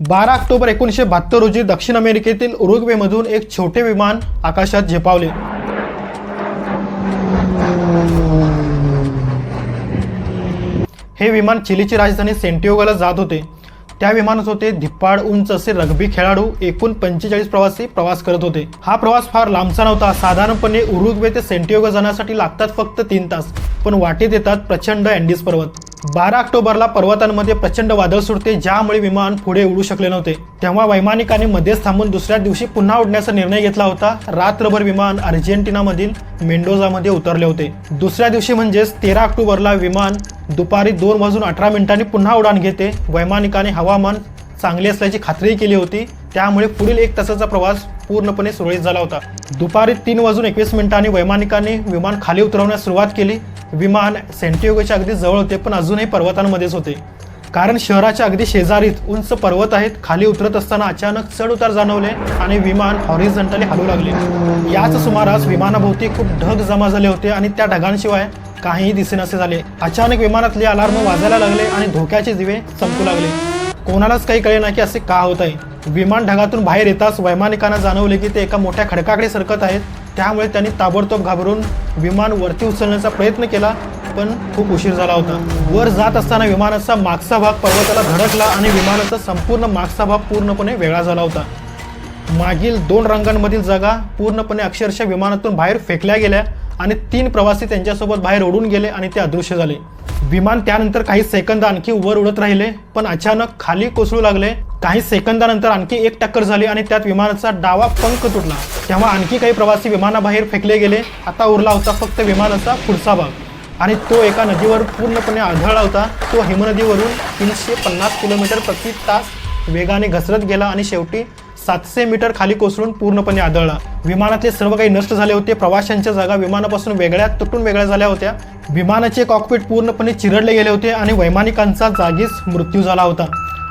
बारा ऑक्टोबर एकोणीसशे बहात्तर रोजी दक्षिण अमेरिकेतील उरुग्वेमधून एक छोटे विमान आकाशात झेपावले. हे विमान चिलीची राजधानी सेंटिओगाला जात होते. त्या विमानात होते धिप्पाड उंच असे रग्बी खेळाडू एकूण पंचेचाळीस प्रवासी प्रवास करत होते. हा प्रवास फार लांबचा नव्हता. साधारणपणे उरुग्वे ते सेंटिओगा जाण्यासाठी लागतात फक्त तीन तास पण वाटेत येतात प्रचंड अँडीज पर्वत. बारा ऑक्टोबरला पर्वतांमध्ये प्रचंड वादळ सुटते ज्यामुळे विमान पुढे उडू शकले नव्हते. तेव्हा वैमानिकाने मध्येच थांबून दुसऱ्या दिवशी पुन्हा उडण्याचा निर्णय घेतला होता. रात्रभर विमान अर्जेंटिनामधील मेंडोजामध्ये उतरले होते. दुसऱ्या दिवशी म्हणजेच तेरा ऑक्टोबरला विमान दुपारी दोन वाजून अठरा मिनिटांनी पुन्हा उडान घेते. वैमानिकाने हवामान चांगले असल्याची खात्रीही केली होती. त्यामुळे पुढील एक तासाचा प्रवास पूर्णपणे सुरळीत झाला होता. दुपारी तीन वाजून एकवीस मिनिटांनी वैमानिकांनी विमान खाली उतरवण्यास सुरुवात केली. विमान सेंटिओगोच्या अगदी जवळ होते पण अजूनही पर्वतांमध्येच होते. कारण शहराच्या अगदी शेजारीत उंच पर्वत आहेत खाली उतरत असताना अचानक चढ उतार जाणवले आणि विमान हॉरिझंटली हलू लागले. याच सुमारास विमानाभोवती खूप ढग जमा झाले होते आणि त्या ढगांशिवाय काहीही दिसेनासे झाले. अचानक विमानातले अलार्म वाजायला लागले आणि धोक्याचे दिवे चमकू लागले. कोणालाच काही कळे ना की असे का होत आहे. विमान ढगातून बाहेर येताच वैमानिकांना जाणवले की ते एका मोठ्या खडकाकडे सरकत आहेत. त्यामुळे त्यांनी ताबडतोब घाबरून विमान वरती उचलण्याचा प्रयत्न केला पण खूप उशीर झाला होता. वर जात असताना विमानाचा मागचा भाग पर्वताला धडकला आणि विमानाचा संपूर्ण मागचा भाग पूर्णपणे वेगळा झाला होता. मागील दोन रंगांमधील जागा पूर्णपणे अक्षरशः विमानातून बाहेर फेकल्या गेल्या आणि तीन प्रवासी त्यांच्यासोबत बाहेर ओढून गेले आणि ते अदृश्य झाले. विमान त्यानंतर काही सेकंद आणखी वर उडत राहिले पण अचानक खाली कोसळू लागले. काही सेकंदानंतर आणखी एक टक्कर झाली आणि त्यात विमानाचा डावा पंख तुटला. तेव्हा आणखी काही प्रवासी विमानाबाहेर फेकले गेले. आता उरला होता फक्त विमानाचा पुढचा भाग. आणि तो एका नदीवर पूर्णपणे आढळला होता. तो हिमनदीवरून तीनशे पन्नास किलोमीटर प्रति तास वेगाने घसरत गेला आणि शेवटी सातशे मीटर खाली कोसळून पूर्णपणे आदळला. विमानातले सर्व काही नष्ट झाले होते. प्रवाशांच्या जागा विमानापासून वेगळ्या तुटून वेगळ्या झाल्या होत्या. विमानाचे कॉकपीट पूर्णपणे चिरडले गेले होते आणि वैमानिकांचा जागीच मृत्यू झाला होता.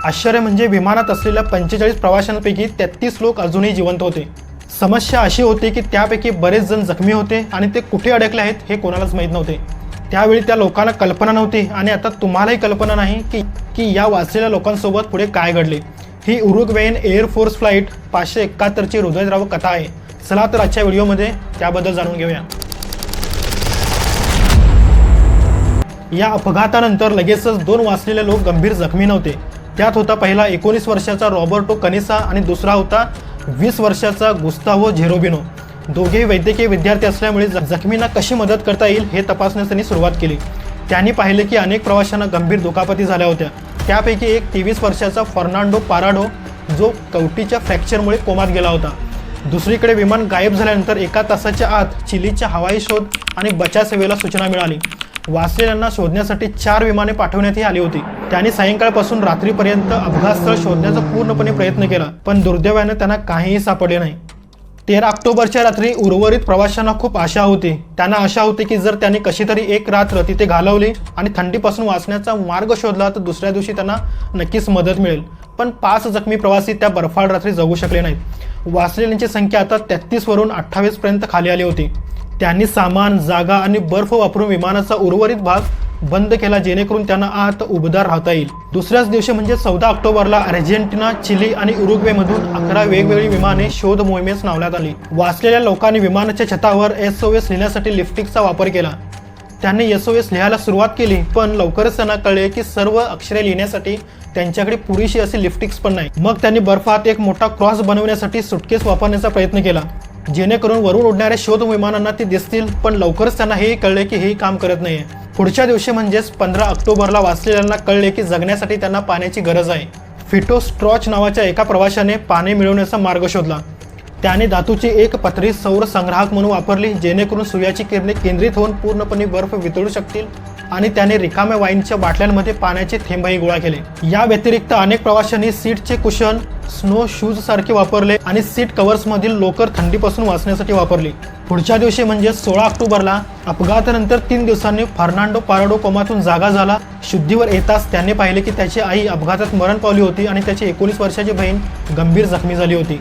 आश्चर्य म्हणजे विमानात असलेल्या पंचेचाळीस प्रवाशांपैकी तेहतीस लोक अजूनही जिवंत होते. समस्या अशी होती की त्यापैकी बरेच जण जखमी होते आणि ते कुठे अडकले आहेत हे कोणालाच माहीत नव्हते. त्यावेळी त्या लोकांना कल्पना नव्हती आणि आता तुम्हालाही कल्पना नाही की की या वाचलेल्या लोकांसोबत पुढे काय घडले. ही उरुग्वेन एअरफोर्स फ्लाईट पाचशे एकाहत्तरची हृदयद्राव कथा आहे. चला तर आजच्या व्हिडिओमध्ये त्याबद्दल जाणून घेऊया. या अपघातानंतर लगेचच दोन वाचलेले लोक गंभीर जखमी नव्हते. त्यात होता पहिला एकोणीस वर्षाचा रॉबर्टो कनिसा आणि दुसरा होता वीस वर्षाचा गुस्तावो झेरोबिनो. दोघेही वैद्यकीय विद्यार्थी असल्यामुळे ज- जखमींना कशी मदत करता येईल हे तपासण्यास त्यांनी सुरुवात केली. त्यांनी पाहिले की अनेक प्रवाशांना गंभीर दुखापती झाल्या होत्या. त्यापैकी एक तेवीस वर्षाचा फर्नांडो पाराडो जो कवटीच्या फ्रॅक्चरमुळे कोमात गेला होता. दुसरीकडे विमान गायब झाल्यानंतर एका तासाच्या आत चिलीच्या हवाई शोध आणि बचाव सेवेला सूचना मिळाली. वाचलेल्यांना शोधण्यासाठी चार विमाने पाठवण्यातही आली होती. त्यांनी सायंकाळपासून रात्रीपर्यंत अपघातस्थळ शोधण्याचा पूर्णपणे प्रयत्न केला पण दुर्दैवाने त्यांना काहीही सापडले नाही. तेरा ऑक्टोबरच्या रात्री उर्वरित प्रवाशांना खूप आशा होती. त्यांना आशा होती की जर त्यांनी कशी तरी एक रात्र तिथे घालवली आणि थंडीपासून वाचण्याचा मार्ग शोधला तर दुसऱ्या दिवशी त्यांना नक्कीच मदत मिळेल. पण पाच जखमी प्रवासी त्या बर्फाळ रात्री जगू शकले नाहीत. वाचलेल्यांची संख्या आता तेहतीसवरून अठ्ठावीसपर्यंत खाली आली होती. त्यांनी सामान जागा आणि बर्फ वापरून विमानाचा उर्वरित भाग बंद केला जेणेकरून त्यांना आत उबदार राहता येईल. दुसऱ्याच दिवशी म्हणजे चौदा ऑक्टोबरला अर्जेंटिना चिली आणि उरुग्वेमधून अकरा वेगवेगळी विमाने शोध मोहिमेस नावण्यात आली. वाचलेल्या लोकांनी विमानाच्या छतावर एस ओ एस लिहिण्यासाठी लिफ्टिकचा वापर केला. त्यांनी एस ओ एस लिहायला सुरुवात केली पण लवकरच त्यांना कळले की सर्व अक्षरे लिहिण्यासाठी त्यांच्याकडे पुरेशी असे लिफ्टिक्स पण नाही. मग त्यांनी बर्फात एक मोठा क्रॉस बनवण्यासाठी सुटकेस वापरण्याचा प्रयत्न केला. जेणेकरून वरून उडणाऱ्या शोध विमानांना ते दिसतील पण लवकरच त्यांना हेही कळले की हे काम करत नाहीये. पुढच्या दिवशी म्हणजेच पंधरा ऑक्टोबरला वाचलेल्यांना कळले की जगण्यासाठी त्यांना पाण्याची गरज आहे. फिटो स्ट्रॉच नावाच्या एका प्रवाशाने पाणी मिळवण्याचा मार्ग शोधला. त्याने धातूची एक पत्री सौर संग्राहक म्हणून वापरली जेणेकरून सूर्याची किरणे केंद्रित होऊन पूर्णपणे बर्फ वितळू शकतील आणि त्याने रिकाम्या वाईनच्या बाटल्यांमध्ये पाण्याचे थेंबही गोळा केले. या व्यतिरिक्त अनेक प्रवाशांनी सीटचे कुशन स्नो शूज सारखे वापरले आणि सीट कव्हर्स मधील लोकर थंडीपासून वाचण्यासाठी वापरली. पुढच्या दिवशी म्हणजे सोळा ऑक्टोबरला अपघातानंतर तीन दिवसांनी फर्नांडो पाराडो कोमातून जागा झाला. शुद्धीवर येताच त्याने पाहिले की त्याची आई अपघातात मरण पावली होती आणि त्याची एकोणीस वर्षाची बहीण गंभीर जखमी झाली होती.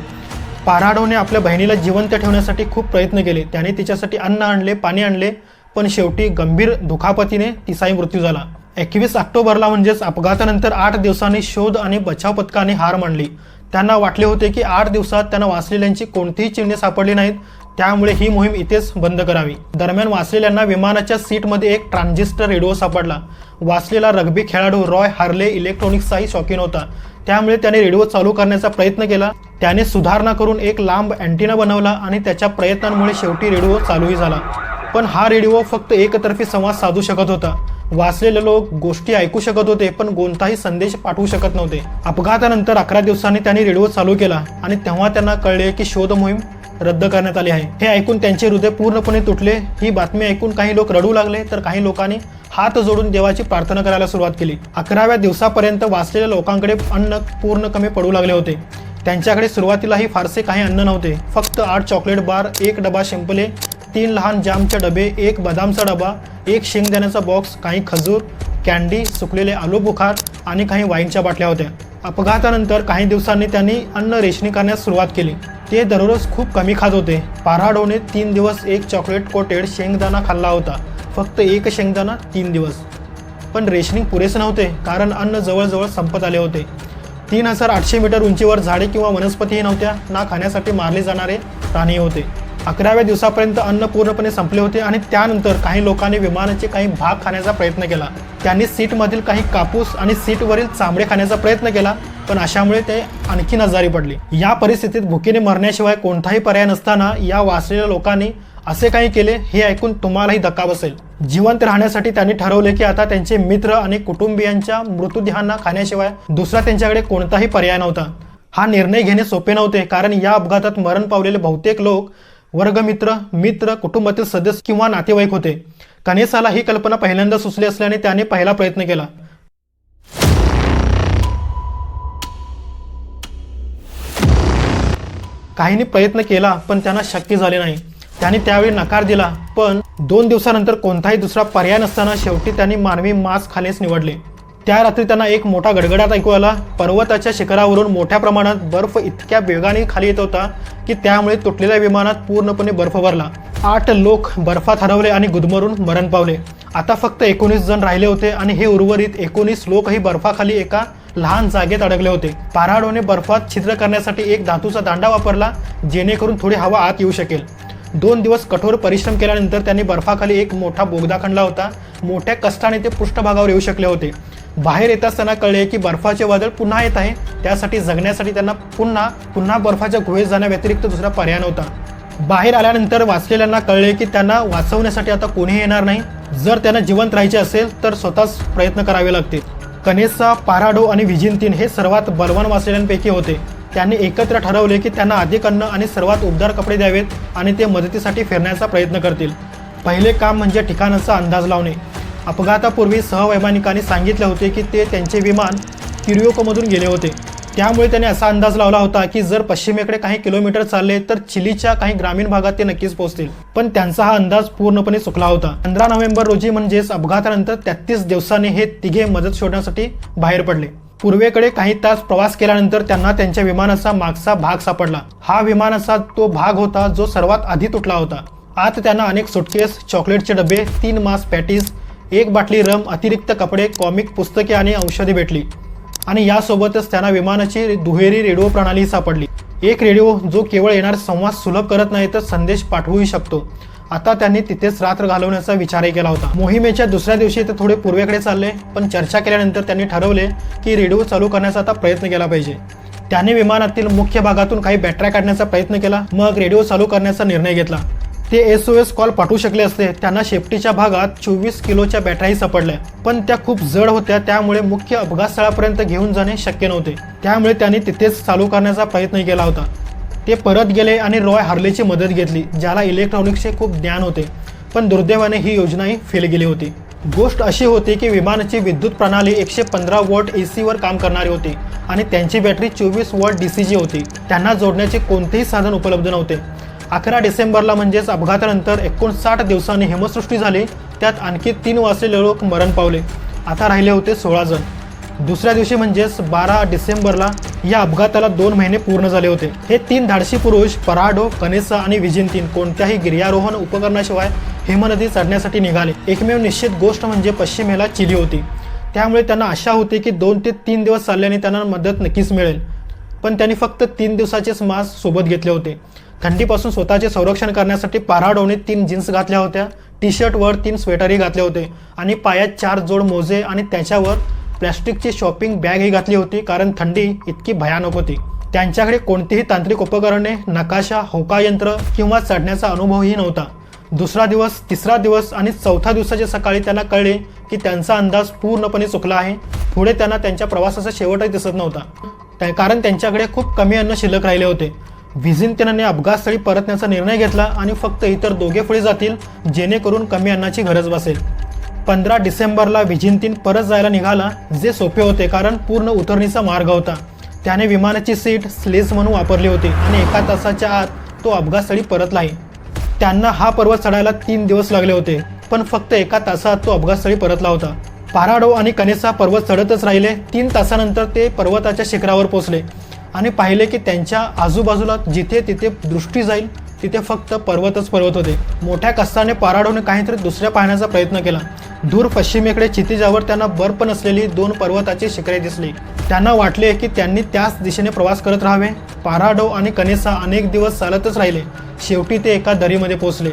पाराडोने आपल्या बहिणीला जिवंत ठेवण्यासाठी खूप प्रयत्न केले. त्याने तिच्यासाठी अन्न आणले पाणी आणले. पण शेवटी गंभीर दुखापतीने तिचाही मृत्यू झाला. एकवीस ऑक्टोबरला म्हणजेच अपघातानंतर आठ दिवसांनी शोध आणि बचाव पथकाने हार मांडली त्यांना वाटले होते की आठ दिवसात त्यांना वाचलेल्यांची कोणतीही चिन्हे सापडली नाहीत त्यामुळे ही मोहीम इथेच बंद करावी. दरम्यान वाचलेल्यांना विमानाच्या सीटमध्ये एक ट्रान्झिस्टर रेडिओ सापडला. वाचलेला रग्बी खेळाडू रॉय हार्ले इलेक्ट्रॉनिक्सचाही शौकीन होता. त्यामुळे त्याने रेडिओ चालू करण्याचा प्रयत्न केला. त्याने सुधारणा करून एक लांब अँटिना बनवला आणि त्याच्या प्रयत्नांमुळे शेवटी रेडिओ चालूही झाला. पण हा रेडिओ फक्त एकतर्फी संवाद साधू शकत होता. वाचलेले लोक गोष्टी ऐकू शकत होते पण कोणताही संदेश पाठवू शकत नव्हते. अपघातानंतर अकरा दिवसांनी त्यांनी रेडिओ चालू केला आणि तेव्हा त्यांना कळले की शोध मोहीम रद्द करण्यात आली आहे. हे ऐकून त्यांचे हृदय पूर्णपणे तुटले. ही बातमी ऐकून काही लोक रडू लागले तर काही लोकांनी हात जोडून देवाची प्रार्थना करायला सुरुवात केली. अकराव्या दिवसापर्यंत वाचलेल्या लोकांकडे अन्न पूर्ण कमी पडू लागले होते. त्यांच्याकडे सुरुवातीलाही फारसे काही अन्न नव्हते. फक्त आठ चॉकलेट बार एक डबा शिंपले तीन लहान जामचे डबे एक बदामचा डबा एक शेंगदाण्याचा बॉक्स काही खजूर कॅन्डी सुकलेले आलू बुखार आणि काही वाईनच्या बाटल्या होत्या. अपघातानंतर काही दिवसांनी त्यांनी अन्न रेशनी करण्यास सुरुवात केली. ते दररोज खूप कमी खात होते. पाराडोने तीन दिवस एक चॉकलेट कोटेड शेंगदाणा खाल्ला होता. फक्त एक शेंगदाणा तीन दिवस. पण रेशनिंग पुरेसे नव्हते कारण अन्न जवळजवळ संपत आले होते. तीन हजार आठशे मीटर उंचीवर झाडे किंवा वनस्पतीही नव्हत्या. ना खाण्यासाठी मारले जाणारे प्राणी होते. अकराव्या दिवसापर्यंत अन्न पूर्णपणे संपले होते आणि त्यानंतर काही लोकांनी विमानाचे काही भाग खाण्याचा प्रयत्न केला. त्यांनी सीटमधील काही कापूस आणि सीटवरील चांबडे खाण्याचा प्रयत्न केला पण अशामुळे ते आणखी आजारी पडले. या परिस्थितीत भुकीने मरण्याशिवाय कोणताही पर्याय नसताना या वाचलेल्या लोकांनी असे काही केले हे ऐकून तुम्हालाही धक्का बसेल. जिवंत राहण्यासाठी त्यांनी ठरवले की आता त्यांचे मित्र आणि कुटुंबियांच्या मृतदेहांना खाण्याशिवाय दुसरा त्यांच्याकडे कोणताही पर्याय नव्हता. हा निर्णय घेणे सोपे नव्हते कारण या अपघातात मरण पावलेले बहुतेक लोक वर्गमित्र मित्र कुटुंबातील सदस्य किंवा नातेवाईक होते. कनेसाला ही कल्पना पहिल्यांदा सुचली असल्याने त्याने पहिला प्रयत्न केला. काहींनी प्रयत्न केला पण त्यांना शक्य झाले नाही. त्यांनी त्यावेळी नकार दिला पण दोन दिवसानंतर कोणताही दुसरा पर्याय नसताना शेवटी त्यांनी मानवी मांस खाण्यास निवडले. त्या रात्री त्यांना एक मोठा गडगडाट ऐकू आला. पर्वताच्या शिखरावरून मोठ्या प्रमाणात बर्फ इतक्या वेगाने खाली येत होता की त्यामुळे तुटलेल्या विमानात पूर्णपणे बर्फ भरला. आठ लोक बर्फात हरवले आणि गुदमरून मरण पावले. आता फक्त एकोणीस जण राहिले होते आणि हे उर्वरित एकोणीस लोकही बर्फाखाली एका लहान जागेत अडकले होते. पाराडोने बर्फात छिद्र करण्यासाठी एक धातूचा दांडा वापरला जेणेकरून थोडी हवा आत येऊ शकेल. दोन दिवस कठोर परिश्रम केल्यानंतर त्यांनी बर्फाखाली एक मोठा बोगदा खणला होता. मोठ्या कष्टाने ते पृष्ठभागावर येऊ शकले होते. बाहेर येत असताना कळले की बर्फाचे वादळ पुन्हा येत आहे. त्यासाठी जगण्यासाठी त्यांना पुन्हा पुन्हा बर्फाच्या गुहेत जाण्याव्यतिरिक्त दुसरा पर्याय नव्हता. बाहेर आल्यानंतर वाचलेल्यांना कळले की त्यांना वाचवण्यासाठी आता कोणीही येणार नाही. जर त्यांना जिवंत राहायचे असेल तर स्वतःच प्रयत्न करावे लागतील. कनेसा पाराडो आणि विजिंतीन हे सर्वात बलवान वाचलेल्यांपैकी होते. त्यांनी एकत्र ठरवले की त्यांना अधिक अन्न आणि सर्वात उबदार कपडे द्यावेत आणि ते मदतीसाठी फिरण्याचा प्रयत्न करतील. पहिले काम म्हणजे ठिकाणाचा अंदाज लावणे. अपघातापूर्वी सहवैमानिकांनी सांगितले होते की ते त्यांचे विमान किरियोकोमधून गेले होते. त्यामुळे त्याने असा अंदाज लावला होता की जर पश्चिमेकडे काही किलोमीटर चालले तर चिलीच्या काही ग्रामीण भागात ते नक्कीच पोहोचतील. पण त्यांचा हा अंदाज पूर्णपणे चुकला होता. पंधरा नोव्हेंबर रोजी म्हणजेच अपघातानंतर तेहतीस दिवसांनी हे तिघे मदत शोधण्यासाठी बाहेर पडले. पूर्वेकडे काही तास प्रवास केल्यानंतर त्यांना त्यांच्या विमानाचा मागचा भाग सापडला. हा विमानाचा तो भाग होता जो सर्वात आधी तुटला होता. आत त्यांना अनेक सुटकेस चॉकलेटचे डबे तीन मास पॅटीज एक बाटली रम अतिरिक्त कपडे कॉमिक पुस्तके आणि औषधे भेटली. आणि यासोबतच त्यांना विमानाची दुहेरी रेडिओ प्रणाली सापडली. एक रेडिओ जो केवळ येणार संवाद सुलभ करत नाही तर संदेश पाठवूही शकतो. आता त्यांनी तिथेच रात्र घालवण्याचा विचारही केला होता. मोहिमेच्या दुसऱ्या दिवशी ते थोडे पूर्वेकडे चालले पण चर्चा केल्यानंतर त्यांनी ठरवले की रेडिओ चालू करण्याचा आता प्रयत्न केला पाहिजे. त्याने विमानातील मुख्य भागातून काही बॅटऱ्या काढण्याचा प्रयत्न केला मग रेडिओ चालू करण्याचा निर्णय घेतला. ते एस ओ एस कॉल पाठवू शकले असते. त्यांना शेपटीच्या भागात चोवीस किलोच्या बॅटऱ्याही सापडल्या. पण त्या खूप जड होत्या त्यामुळे मुख्य अपघात स्थळापर्यंत घेऊन जाणे शक्य नव्हते. त्यामुळे त्यांनी तिथेच चालू करण्याचा प्रयत्न केला होता. ते परत गेले आणि रॉय हार्लेची मदत घेतली ज्याला इलेक्ट्रॉनिक्सचे खूप ज्ञान होते. पण दुर्दैवाने ही योजनाही फेल गेली होती. गोष्ट अशी होती की विमानाची विद्युत प्रणाली एकशे पंधरा वॉट ए सीवर काम करणारी होती आणि त्यांची बॅटरी चोवीस वॉट डी सी जी होती. त्यांना जोडण्याचे कोणतेही साधन उपलब्ध नव्हते. अकरा डिसेंबरला म्हणजेच अपघातानंतर एकोणसाठ दिवसांनी हिमसृष्टी झाली. त्यात आणखी तीन वाचलेले लोक मरण पावले. आता राहिले होते सोळा जण. दुसऱ्या दिवशी म्हणजेच बारा डिसेंबरला या अपघाताला दोन महिने पूर्ण झाले होते. हे तीन धाडशी पुरुष पराडो कनेसा आणि विजिंतीन कोणत्याही गिर्यारोहण उपकरणाशिवाय हिमनदी चढण्यासाठी निघाले. एकमेव निश्चित गोष्ट म्हणजे पश्चिमेला चिली होती. त्यामुळे त्यांना आशा होती की दोन ते तीन दिवस चालल्याने त्यांना मदत नक्कीच मिळेल. पण त्यांनी फक्त तीन दिवसाचेच मास सोबत घेतले होते. थंडीपासून स्वतःचे संरक्षण करण्यासाठी पाराडोने तीन जीन्स घातल्या होत्या. टी शर्टवर तीन स्वेटरही घातले होते. आणि पायात चार जोड मोजे आणि त्याच्यावर प्लॅस्टिकची शॉपिंग बॅगही घातली होती कारण थंडी इतकी भयानक होती. त्यांच्याकडे कोणतीही तांत्रिक उपकरणे नकाशा होकायंत्र किंवा चढण्याचा अनुभवही नव्हता. दुसरा दिवस तिसरा दिवस आणि चौथ्या दिवसाच्या सकाळी त्यांना कळले की त्यांचा अंदाज पूर्णपणे चुकला आहे. पुढे त्यांना त्यांच्या प्रवासाचा शेवटही दिसत नव्हता. त्या- कारण त्यांच्याकडे खूप कमी अन्न शिल्लक राहिले होते. व्हिजिंटनाने अपघातस्थळी परतण्याचा निर्णय घेतला आणि फक्त इतर दोघे पुढे जातील जेणेकरून कमी अन्नाची गरज बसेल पंधरा डिसेंबरला विजिंतीन परत जायला निघाला जे सोपे होते कारण पूर्ण उतरणीचा मार्ग होता. त्याने विमानाची सीट स्लेज म्हणून वापरली होती आणि एका तासाच्या आत तो अपघातस्थळी परतलाही त्यांना हा पर्वत चढायला तीन दिवस लागले होते पण फक्त एका तासात तो अपघातस्थळी परतला होता. पाराडो आणि कनेसा पर्वत चढतच राहिले. तीन तासानंतर ते पर्वताच्या शिखरावर पोहोचले. आणि पाहिले की त्यांच्या आजूबाजूला जिथे तिथे दृष्टी जाईल तिथे फक्त पर्वतच पर्वत होते. मोठ्या कष्टाने पाराडोने काहीतरी दुसऱ्या पाहण्याचा प्रयत्न केला. दूर पश्चिमेकडे क्षितिजावर त्यांना बर्फ नसलेली दोन पर्वताची शिखरे दिसली. त्यांना वाटले की त्यांनी त्याच दिशेने प्रवास करत राहावे. पाराडो आणि कनेसा अनेक दिवस चालतच राहिले. शेवटी ते एका दरीमध्ये पोहोचले.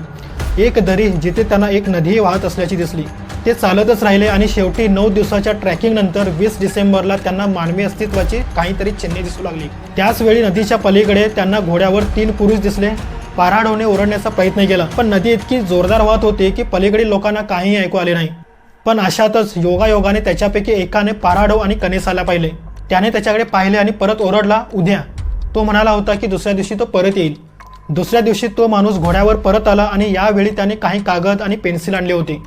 एक दरी जिथे त्यांना एक नदीही वाहत असल्याची दिसली. ते चालतच राहिले आणि शेवटी नऊ दिवसाच्या ट्रॅकिंग नंतर वीस डिसेंबरला त्यांना मानवी अस्तित्वाची काहीतरी चिन्हे दिसू लागली. त्याच वेळी नदीच्या पलीकडे त्यांना घोड्यावर तीन पुरुष दिसले. पाराडोने ओरडण्याचा प्रयत्न केला पण नदी इतकी जोरदार वाहत होती की पलीकडील लोकांना काहीही ऐकू आले नाही. पण अशातच योगायोगाने त्याच्यापैकी एकाने पाराडो आणि कनेसाला पाहिले. त्याने त्याच्याकडे पाहिले आणि परत ओरडला उद्या. तो म्हणाला होता की दुसऱ्या दिवशी तो परत येईल. दुसऱ्या दिवशी तो माणूस घोड्यावर परत आला आणि यावेळी त्याने काही कागद आणि पेन्सिल आणली होती.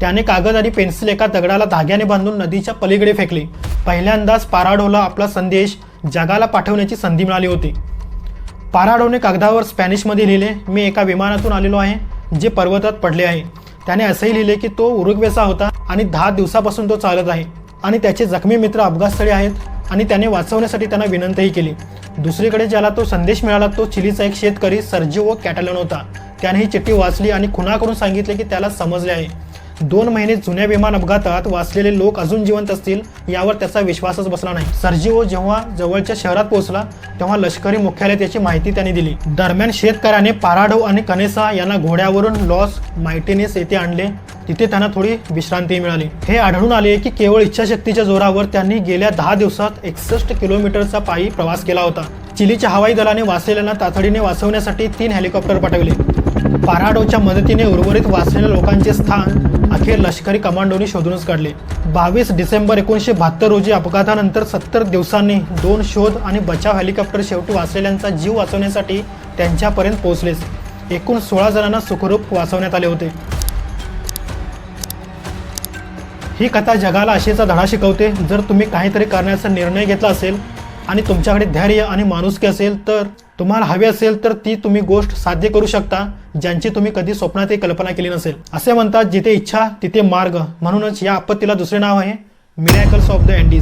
त्याने कागद आणि पेन्सिल एका दगडाला धाग्याने बांधून नदीच्या पलीकडे फेकली. पहिल्यांदाच पाराडोला आपला संदेश जगाला पाठवण्याची संधी मिळाली होती. पाराडोने कागदावर स्पॅनिशमध्ये लिहिले मी एका विमानातून आलेलो आहे जे पर्वतात पडले आहे. त्याने असंही लिहिले की तो उरुग्वेचा होता आणि दहा दिवसापासून तो चालत आहे. आणि त्याचे जखमी मित्र अपघातस्थळी आहेत. आणि त्याने वाचवण्यासाठी त्यांना विनंतीही केली. दुसरीकडे ज्याला तो संदेश मिळाला तो चिलीचा एक शेतकरी सर्जिओ कॅटलन होता. त्याने ही चिठ्ठी वाचली आणि खुनाकडून सांगितले की त्याला समजले आहे. दोन महिने जुन्या विमान अपघातात वाचलेले लोक अजून जिवंत असतील यावर त्याचा विश्वासच बसला नाही. सर्जिओ जेव्हा जवळच्या शहरात पोहोचला तेव्हा लष्करी मुख्यालयात याची माहिती त्यांनी दिली. दरम्यान शेतकऱ्याने पाराडो आणि कनेसा यांना घोड्यावरून लॉस मायटेनेस येथे आणले. तिथे त्यांना थोडी विश्रांती मिळाली. हे आढळून आले की केवळ इच्छाशक्तीच्या जोरावर त्यांनी गेल्या दहा दिवसात एकसष्ट किलोमीटरचा पायी प्रवास केला होता. चिलीच्या हवाई दलाने वाचलेल्यांना तातडीने वाचवण्यासाठी तीन हेलिकॉप्टर पाठवले. पाराडोच्या मदतीने उर्वरित वाचलेल्या लोकांचे स्थान अखेर लष्करी कमांडोनी शोधूनच काढले. बावीस डिसेंबर एकोणीसशे बहात्तर रोजी अपघातानंतर सत्तर दिवसांनी दोन शोध आणि बचाव हेलिकॉप्टर शेवटी वाचलेल्यांचा जीव वाचवण्यासाठी त्यांच्यापर्यंत पोहोचलेच. एकूण सोळा जणांना सुखरूप वाचवण्यात आले होते. ही कथा जगाला आशेचा धडा शिकवते. जर तुम्ही काहीतरी करण्याचा निर्णय घेतला असेल आणि तुमच्याकडे धैर्य आणि माणुसकी असेल तर तुम्हाला हवी असेल तर ती तुम्ही गोष्ट साध्य करू शकता ज्यांची तुम्ही कधी स्वप्नातही कल्पना केली नसेल. असे म्हणतात जिथे इच्छा तिथे मार्ग. म्हणूनच या आपत्तीला दुसरे नाव आहे मिरॅकल्स ऑफ द अँडीज